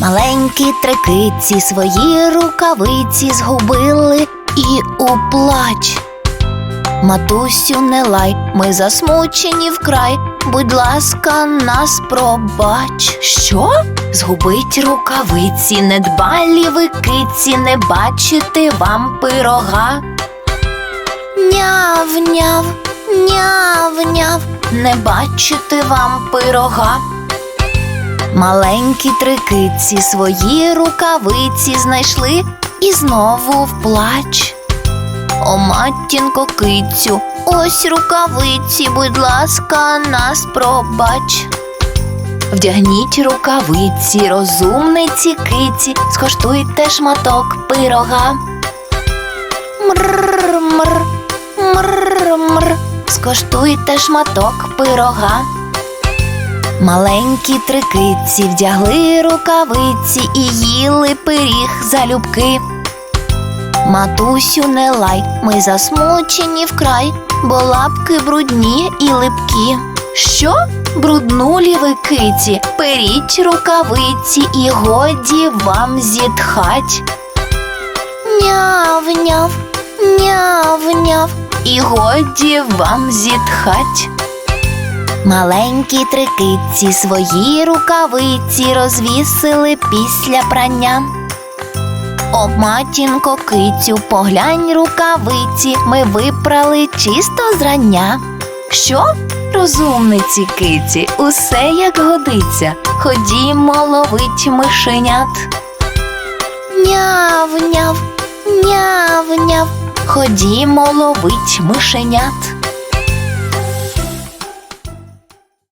Маленькі трикиці свої рукавиці згубили і у плач. Матусю, не лай, ми засмучені вкрай. Будь ласка, нас пробач. Що? Згубить рукавиці, недбалі ви киці, не бачити вам пирога. Няв, няв, няв, няв, не бачити вам пирога. Маленькі трикиці свої рукавиці знайшли і знову в плач. О, матінко кицю, ось рукавиці, будь ласка, нас пробач. Вдягніть рукавиці, розумниці киці, скоштуйте шматок пирога. Мр, мр, мр, мр, скоштуйте шматок пирога. Маленькі трикиці вдягли рукавиці і їли пиріг залюбки. Матусю, не лай, ми засмучені вкрай, бо лапки брудні і липкі. Що? Бруднулі ви киці, періть рукавиці і годі вам зітхать. Няв, няв, няв, няв, і годі вам зітхать. Маленькі трикиці свої рукавиці розвісили після прання. О, матінко кицю, поглянь рукавиці, ми випрали чисто зрання. Що? Розумниці киці, усе як годиться. Ходімо ловить мишенят. Няв, няв, няв, няв, ходімо ловить мишенят.